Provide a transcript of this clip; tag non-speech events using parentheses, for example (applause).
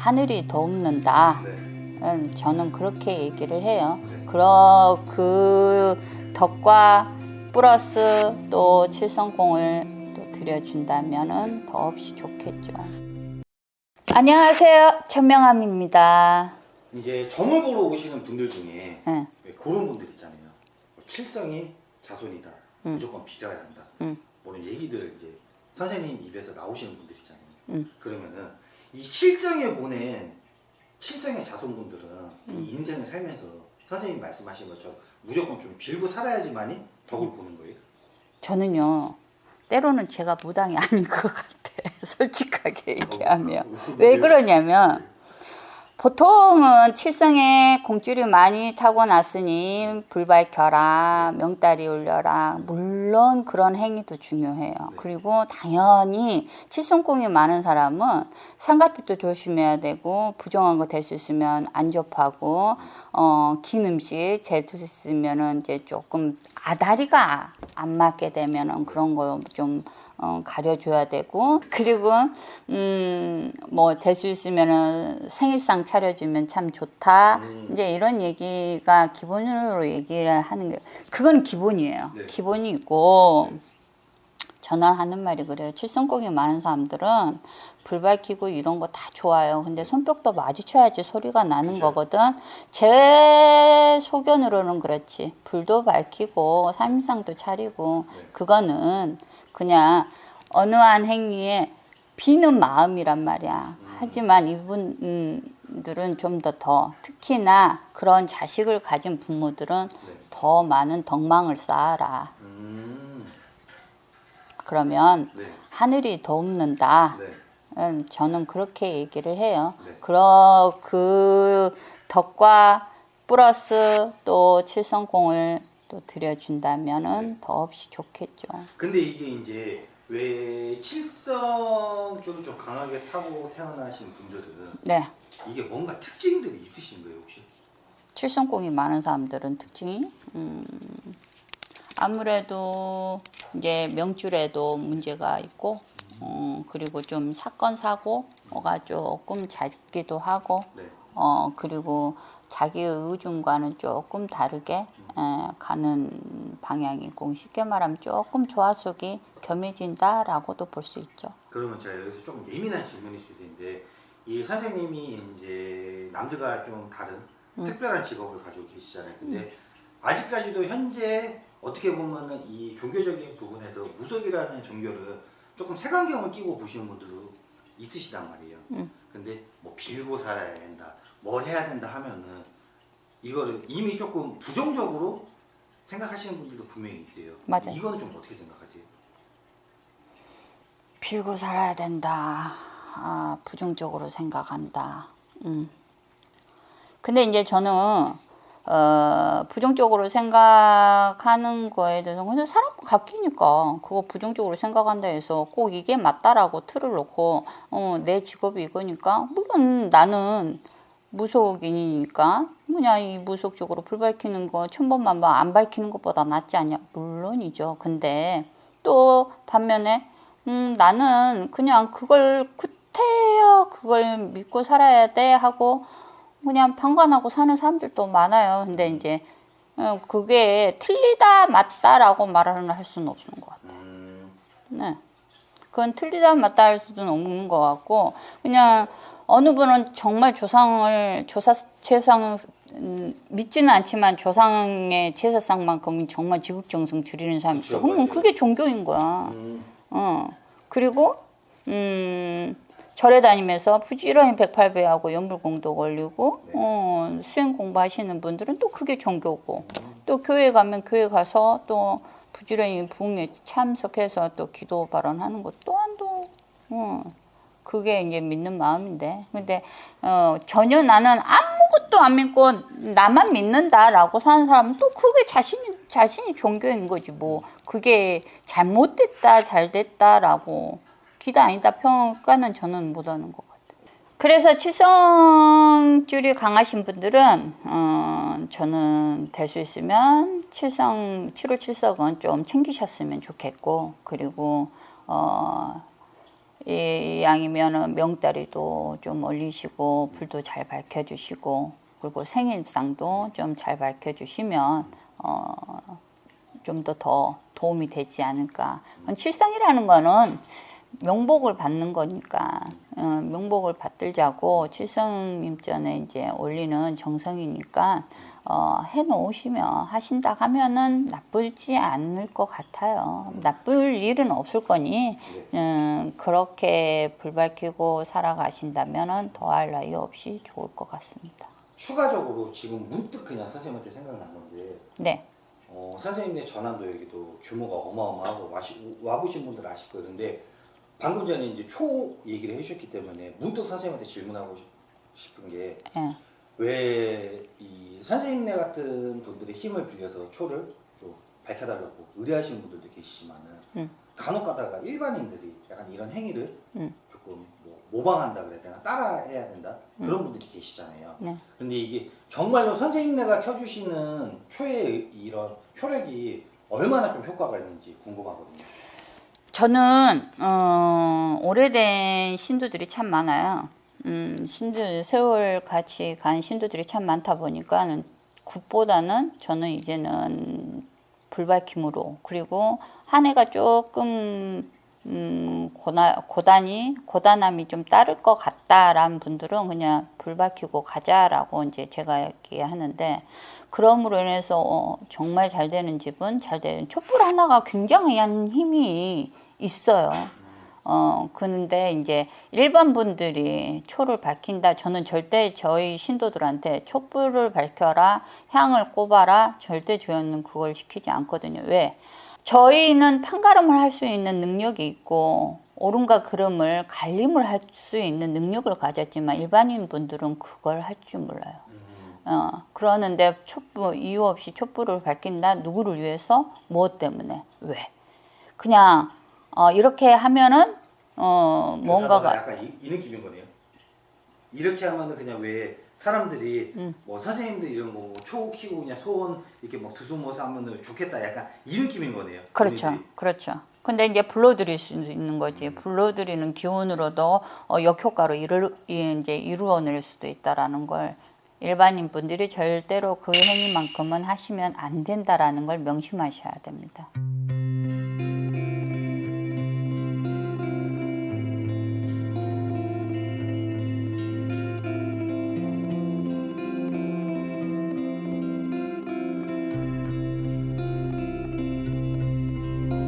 하늘이 돕는다. 네. 음, 저는 그렇게 얘기를 해요. 네. 그러 그 덕과 플러스 또 칠성공을 또 드려준다면은 더없이 좋겠죠. 안녕하세요, 천명함입니다. 이제 점을 보러 오시는 분들 중에 예, 왜 그런 분들 있잖아요. 뭐 칠성이 자손이다. 음. 무조건 빚어야 한다. 음. 뭐 이런 얘기들 이제 선생님 입에서 나오시는 분들 있잖아요. 음. 그러면은 이 칠성에 보낸 칠성의 자손분들은 음. 이 인생을 살면서 선생님 말씀하신 것처럼 무조건 좀 빌고 살아야지만이 덕을 보는 거예요. 저는요, 때로는 제가 무당이 (laughs) 아닌 것 같아. 솔직하게 얘기하면. 어, 왜 그러냐면, 보통은 칠성에 공줄이 많이 타고 났으니 불 밝혀라, 명다리 올려라. 물론 그런 행위도 중요해요. 네. 그리고 당연히 칠성공이 많은 사람은 삼각빛도 조심해야 되고 부정한 거 될 수 있으면 안 접하고 어, 긴 음식 재두 있으면은 이제 조금 아다리가 안 맞게 되면은 그런 거 좀 어, 가려줘야 되고 그리고 음 뭐 될 수 있으면은 생일상 차려주면 참 좋다 음. 이제 이런 얘기가 기본으로 얘기를 하는 게 그건 기본이에요 네. 기본이고 저는 하는 말이 그래요 칠성공이 많은 사람들은 불 밝히고 이런 거 다 좋아요 근데 손뼉도 마주쳐야지 소리가 나는 그죠. 거거든 제 소견으로는 그렇지 불도 밝히고 삼일상도 차리고 네. 그거는 그냥 어느 한 행위에 비는 마음이란 말이야. 음. 하지만 이분들은 좀더더 특히나 그런 자식을 가진 부모들은 네. 더 많은 덕망을 쌓아라. 음. 그러면 네. 하늘이 돕는다. 네. 음, 저는 그렇게 얘기를 해요. 네. 그러 그 덕과 플러스 또 칠성공을 또 드려준다면은 네. 더없이 좋겠죠. 근데 이게 이제 왜 칠성 쪽이 좀 강하게 타고 태어나신 분들은 네. 이게 뭔가 특징들이 있으신 거예요 혹시? 칠성공이 많은 사람들은 특징이 음, 아무래도 이제 명줄에도 문제가 있고 어, 그리고 좀 사건 사고가 조금 잦기도 하고 네. 어, 그리고 자기의 의중과는 조금 다르게 에, 가는 방향이고 쉽게 말하면 조금 조화 속이 겸해진다라고도 볼 수 있죠. 그러면 제가 여기서 조금 예민한 질문일 수도 있는데 이 선생님이 이제 남들과 좀 다른 음. 특별한 직업을 가지고 계시잖아요. 근데 아직까지도 현재 어떻게 보면은 이 종교적인 부분에서 무속이라는 종교를 조금 색안경을 끼고 보시는 분들도 있으시단 말이에요. 음. 근데 뭐 빌고 살아야 된다, 뭘 해야 된다 하면은 이거를 이미 조금 부정적으로 생각하시는 분들도 분명히 있어요. 맞아요. 이거는 좀 어떻게 생각하세요? 빌고 살아야 된다. 아, 부정적으로 생각한다. 음. 근데 이제 저는 어, 부정적으로 생각하는 거에 대해서 근데 사람 바뀌니까 그거 부정적으로 생각한다 해서 꼭 이게 맞다라고 틀을 놓고 어, 내 직업이 이거니까 물론 나는 무속인이니까 뭐냐 이 무속적으로 불 밝히는 거 천번만번 안 밝히는 것보다 낫지 않냐? 물론이죠. 근데 또 반면에 음, 나는 그냥 그걸 구태여 그걸 믿고 살아야 돼 하고 그냥 방관하고 사는 사람들도 많아요. 근데 이제 어, 그게 틀리다 맞다라고 말을 할 수는 없는 것 같아요. 음, 네. 그건 틀리다 맞다 할 수는 없는 것 같고 그냥 어느 분은 정말 조상을 조사 제상 음, 믿지는 않지만 조상의 제사상만큼은 정말 지극정성 드리는 사람이 있어. 맞아요. 그게 종교인 거야. 음, 어. 그리고 음 절에 다니면서 부지런히 108배하고 연불공도 걸리고 네. 어, 수행 공부하시는 분들은 또 그게 종교고 또 교회 가면 교회 가서 또 부지런히 부흥에 참석해서 또 기도 발언하는 것 또한도 어, 그게 이제 믿는 마음인데 근데 어, 전혀 나는 아무것도 안 믿고 나만 믿는다라고 사는 사람은 또 그게 자신이 자신이 종교인 거지 뭐 그게 잘못됐다 잘됐다라고 기도 아니다 평가는 저는 못하는 것 같아요. 그래서 칠성줄이 강하신 분들은 어, 저는 될 수 있으면 칠성 7호 칠석은 좀 챙기셨으면 좋겠고 그리고 어, 이 양이면은 명다리도 좀 올리시고 불도 잘 밝혀주시고 그리고 생일상도 좀 잘 밝혀주시면 어, 좀 더더 도움이 되지 않을까. 칠상이라는 거는 명복을 받는 거니까 어, 명복을 받들자고 칠성님전에 이제 올리는 정성이니까 어, 해놓으시면 하신다 하면은 나쁘지 않을 것 같아요. 나쁠 일은 없을 거니 네. 음, 그렇게 불 밝히고 살아가신다면은 더할 나위 없이 좋을 것 같습니다. 추가적으로 지금 문득 그냥 선생님한테 생각난 건데 네, 어, 선생님네 전환도 여기도 규모가 어마어마하고 와시, 와보신 분들 아실 거예요. 근데 방금 전에 이제 초 얘기를 해주셨기 때문에 문득 선생님한테 질문하고 싶- 싶은 게 예, 왜이 선생님네 같은 분들의 힘을 빌려서 초를 좀 밝혀달라고 의뢰하시는 분들도 계시지만은 음. 간혹 가다가 일반인들이 약간 이런 행위를 음. 조금 뭐 모방한다 그래야 되나 따라해야 된다 음. 그런 분들이 계시잖아요. 네. 근데 이게 정말로 선생님네가 켜주시는 초의 이런 효력이 얼마나 좀 효과가 있는지 궁금하거든요. 저는 어, 오래된 신도들이 참 많아요. 음, 신도 세월 같이 간 신도들이 참 많다 보니까는 굿보다는 저는 이제는 불밝힘으로 그리고 한 해가 조금 음, 고나, 고단이 고단함이 좀 따를 것 같다라는 분들은 그냥 불 밝히고 가자라고 이제 제가 얘기하는데 그럼으로 인해서 어, 정말 잘 되는 집은 잘 되는 촛불 하나가 굉장한 힘이 있어요. 어, 그런데 이제 일반 분들이 초를 밝힌다. 저는 절대 저희 신도들한테 촛불을 밝혀라, 향을 꼽아라, 절대 저희는 그걸 시키지 않거든요. 왜? 저희는 판가름을 할 수 있는 능력이 있고, 옳음과 그름을 갈림을 할 수 있는 능력을 가졌지만 일반인 분들은 그걸 할 줄 몰라요. 음, 어, 그러는데 촛불, 이유 없이 촛불을 밝힌다? 누구를 위해서? 무엇 때문에? 왜? 그냥, 어, 이렇게 하면은, 어, 그러다가 뭔가가, 약간 이, 이 느낌인 거네요. 이렇게 하면은 그냥 왜 사람들이 음. 뭐 선생님들 이런 거초 키고 그냥 소원 이렇게 막 두수모사 하면은 좋겠다 약간 이 느낌인 거네요. 그렇죠. 본인들이. 그렇죠. 근데 이제 불러들일 수 있는 거지. 불러들이는 기운으로도 어, 역효과로 이루, 이- 이제 이루어낼 수도 있다라는 걸 일반인 분들이 절대로 그 행위만큼은 하시면 안 된다라는 걸 명심하셔야 됩니다.